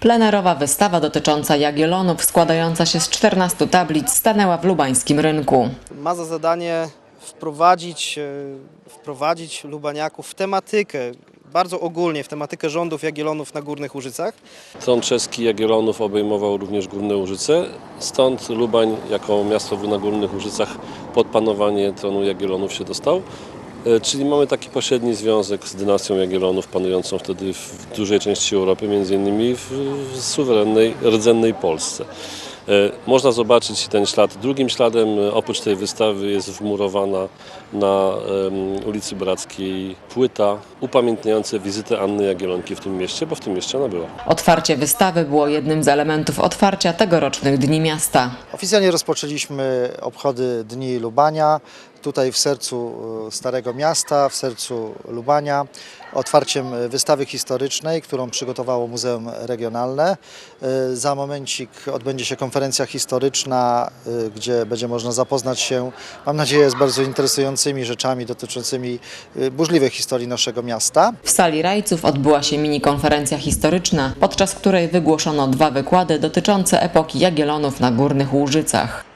Plenerowa wystawa dotycząca Jagiellonów składająca się z 14 tablic stanęła w lubańskim rynku. ma za zadanie wprowadzić, e, wprowadzić Lubaniaków w tematykę, bardzo ogólnie w tematykę rządów Jagiellonów na Górnych Łużycach. Tron czeski Jagiellonów obejmował również Górne Łużyce, stąd Lubań jako miasto na Górnych Łużycach pod panowanie tronu Jagiellonów się dostał. E, Czyli mamy taki pośredni związek z dynastią Jagiellonów panującą wtedy w dużej części Europy, między innymi w, w suwerennej, rdzennej Polsce. E, Można zobaczyć ten ślad. Drugim śladem, e, oprócz tej wystawy, jest wmurowana na ulicy Brackiej płyta upamiętniająca wizytę Anny Jagiellonki w tym mieście, bo w tym mieście ona była. Otwarcie wystawy było jednym z elementów otwarcia tegorocznych Dni Miasta. Oficjalnie rozpoczęliśmy obchody Dni Lubania, tutaj w sercu e, Starego Miasta, w sercu Lubania, otwarciem e, wystawy historycznej, którą przygotowało Muzeum Regionalne. E, Za momencik odbędzie się konferencja historyczna, e, gdzie będzie można zapoznać się, mam nadzieję, z bardzo interesującymi rzeczami dotyczącymi burzliwej historii naszego miasta. W sali Rajców odbyła się mini konferencja historyczna, podczas której wygłoszono dwa wykłady dotyczące epoki Jagiellonów na Górnych Łużycach.